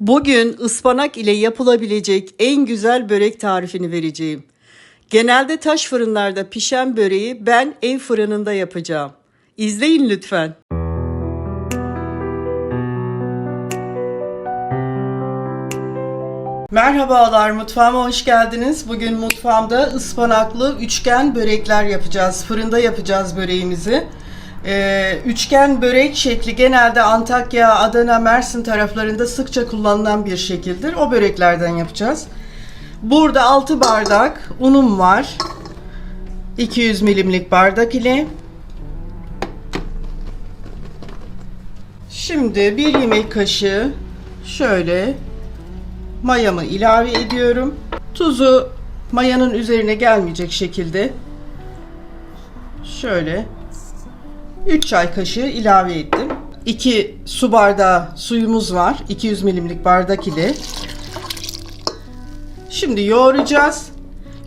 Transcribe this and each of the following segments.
Bugün ıspanak ile yapılabilecek en güzel börek tarifini vereceğim. Genelde taş fırınlarda pişen böreği ben ev fırınında yapacağım. İzleyin lütfen. Merhabalar mutfağıma hoş geldiniz. Bugün mutfağımda ıspanaklı üçgen börekler yapacağız. Fırında yapacağız böreğimizi. Ee, üçgen börek şekli genelde Antakya, Adana, Mersin taraflarında sıkça kullanılan bir şekildir. O böreklerden yapacağız. Burada 6 bardak unum var. 200 milimlik bardak ile. Şimdi bir yemek kaşığı şöyle mayamı ilave ediyorum. Tuzu mayanın üzerine gelmeyecek şekilde şöyle 3 çay kaşığı ilave ettim. 2 su bardağı suyumuz var. 200 milimlik bardak ile. Şimdi yoğuracağız.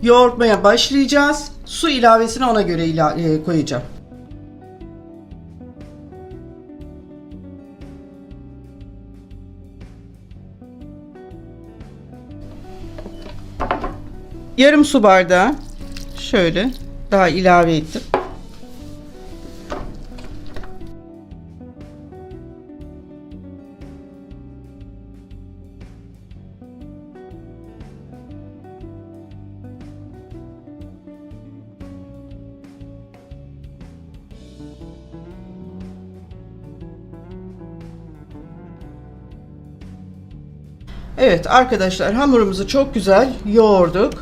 Yoğurtmaya başlayacağız. Su ilavesini ona göre ila- e, koyacağım. Yarım su bardağı şöyle daha ilave ettim. Evet arkadaşlar hamurumuzu çok güzel yoğurduk.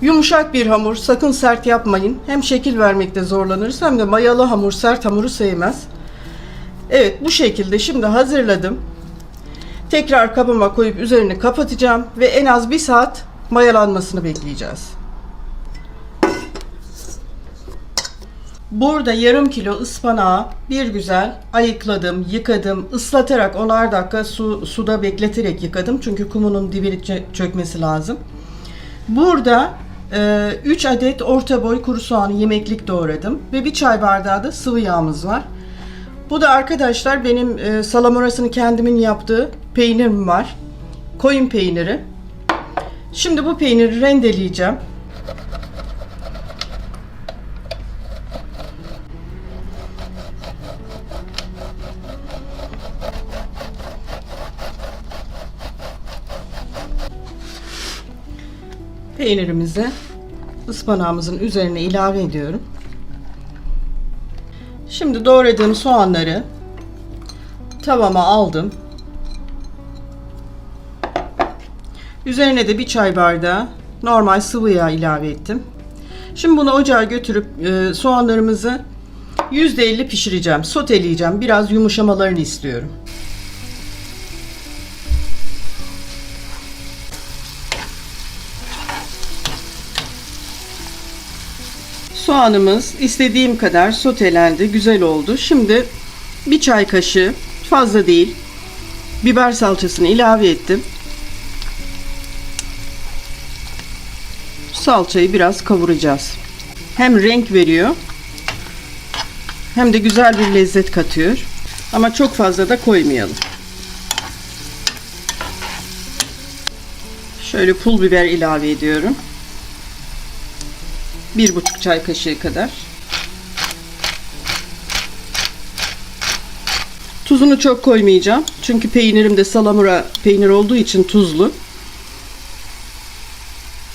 Yumuşak bir hamur sakın sert yapmayın. Hem şekil vermekte zorlanırız hem de mayalı hamur sert hamuru sevmez. Evet bu şekilde şimdi hazırladım. Tekrar kabıma koyup üzerini kapatacağım ve en az bir saat mayalanmasını bekleyeceğiz. Burada yarım kilo ıspanağı bir güzel ayıkladım, yıkadım, ıslatarak onar dakika su, suda bekleterek yıkadım. Çünkü kumunun dibini çö- çökmesi lazım. Burada 3 adet orta boy kuru soğanı yemeklik doğradım ve bir çay bardağı da sıvı yağımız var. Bu da arkadaşlar benim e, salamurasını kendimin yaptığı peynirim var. Koyun peyniri. Şimdi bu peyniri rendeleyeceğim. Peynirimizi ıspanağımızın üzerine ilave ediyorum. Şimdi doğradığım soğanları tavama aldım. Üzerine de bir çay bardağı normal sıvı yağ ilave ettim. Şimdi bunu ocağa götürüp e, soğanlarımızı %50 pişireceğim. Soteleyeceğim. Biraz yumuşamalarını istiyorum. Soğanımız istediğim kadar sotelendi. Güzel oldu. Şimdi bir çay kaşığı fazla değil biber salçasını ilave ettim. Salçayı biraz kavuracağız. Hem renk veriyor hem de güzel bir lezzet katıyor. Ama çok fazla da koymayalım. Şöyle pul biber ilave ediyorum. Bir buçuk çay kaşığı kadar. Tuzunu çok koymayacağım. Çünkü peynirim de salamura peynir olduğu için tuzlu.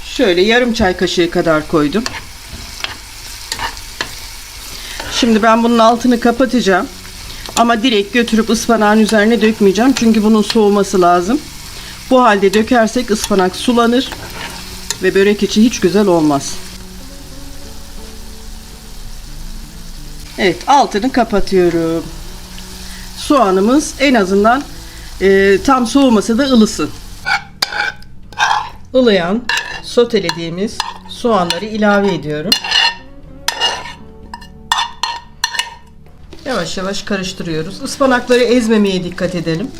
Şöyle yarım çay kaşığı kadar koydum. Şimdi ben bunun altını kapatacağım. Ama direkt götürüp ıspanağın üzerine dökmeyeceğim. Çünkü bunun soğuması lazım. Bu halde dökersek ıspanak sulanır ve börek içi hiç güzel olmaz. Evet altını kapatıyorum. Soğanımız en azından e, tam soğumasa da ılısın. Ilıyan sotelediğimiz soğanları ilave ediyorum. Yavaş yavaş karıştırıyoruz. Ispanakları ezmemeye dikkat edelim.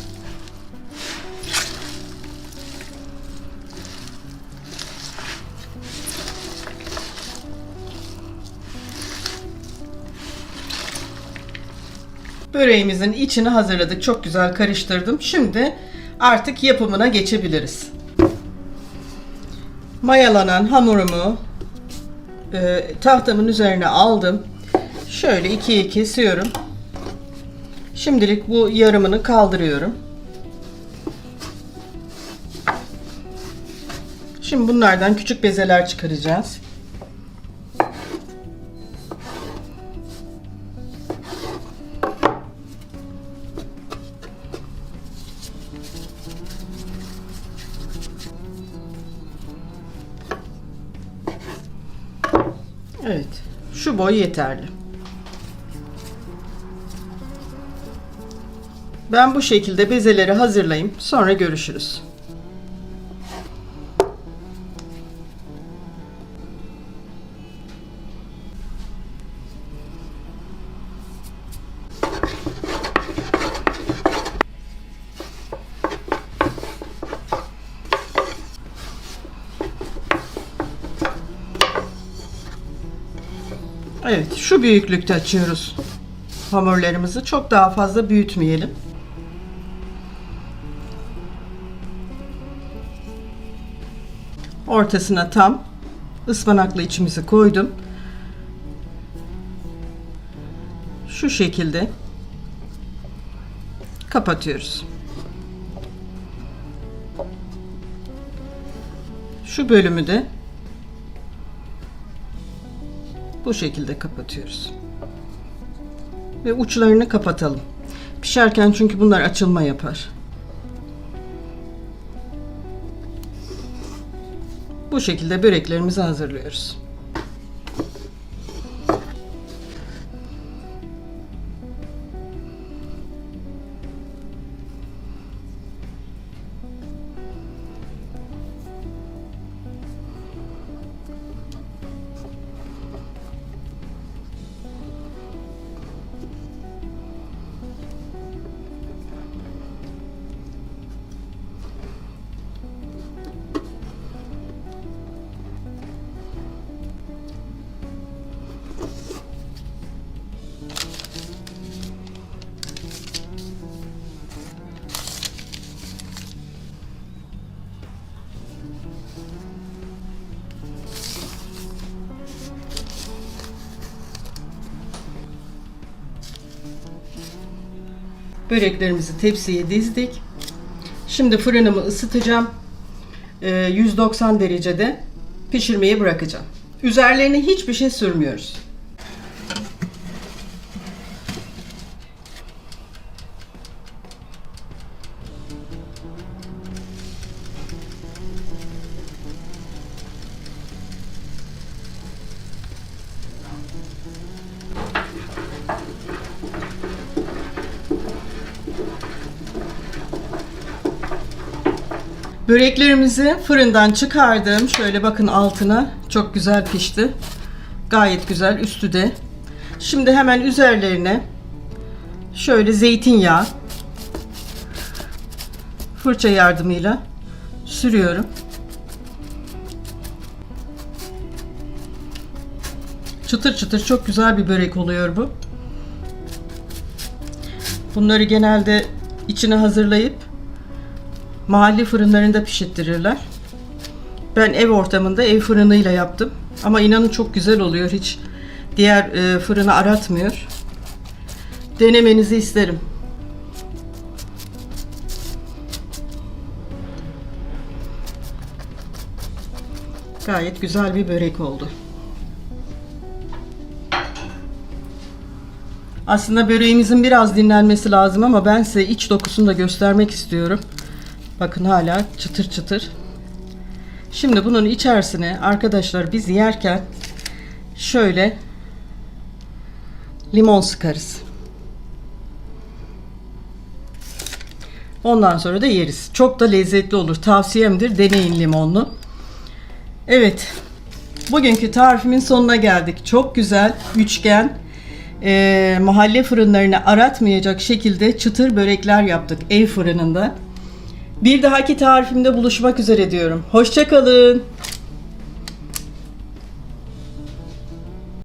Böreğimizin içini hazırladık. Çok güzel karıştırdım. Şimdi artık yapımına geçebiliriz. Mayalanan hamurumu e, tahtamın üzerine aldım. Şöyle ikiye kesiyorum. Şimdilik bu yarımını kaldırıyorum. Şimdi bunlardan küçük bezeler çıkaracağız. Evet. Şu boy yeterli. Ben bu şekilde bezeleri hazırlayayım. Sonra görüşürüz. Evet, şu büyüklükte açıyoruz hamurlarımızı. Çok daha fazla büyütmeyelim. Ortasına tam ıspanaklı içimizi koydum. Şu şekilde kapatıyoruz. Şu bölümü de bu şekilde kapatıyoruz. Ve uçlarını kapatalım. Pişerken çünkü bunlar açılma yapar. Bu şekilde böreklerimizi hazırlıyoruz. Böreklerimizi tepsiye dizdik. Şimdi fırınımı ısıtacağım. Ee, 190 derecede pişirmeye bırakacağım. Üzerlerine hiçbir şey sürmüyoruz. Böreklerimizi fırından çıkardım. Şöyle bakın altına çok güzel pişti. Gayet güzel üstü de. Şimdi hemen üzerlerine şöyle zeytinyağı fırça yardımıyla sürüyorum. Çıtır çıtır çok güzel bir börek oluyor bu. Bunları genelde içine hazırlayıp mahalle fırınlarında pişirttirirler. Ben ev ortamında ev fırınıyla yaptım. Ama inanın çok güzel oluyor. Hiç diğer e, fırını aratmıyor. Denemenizi isterim. Gayet güzel bir börek oldu. Aslında böreğimizin biraz dinlenmesi lazım ama ben size iç dokusunu da göstermek istiyorum. Bakın hala çıtır çıtır. Şimdi bunun içerisine arkadaşlar biz yerken şöyle limon sıkarız. Ondan sonra da yeriz. Çok da lezzetli olur. Tavsiyemdir. Deneyin limonlu. Evet. Bugünkü tarifimin sonuna geldik. Çok güzel üçgen e, mahalle fırınlarını aratmayacak şekilde çıtır börekler yaptık ev fırınında. Bir dahaki tarifimde buluşmak üzere diyorum. Hoşçakalın.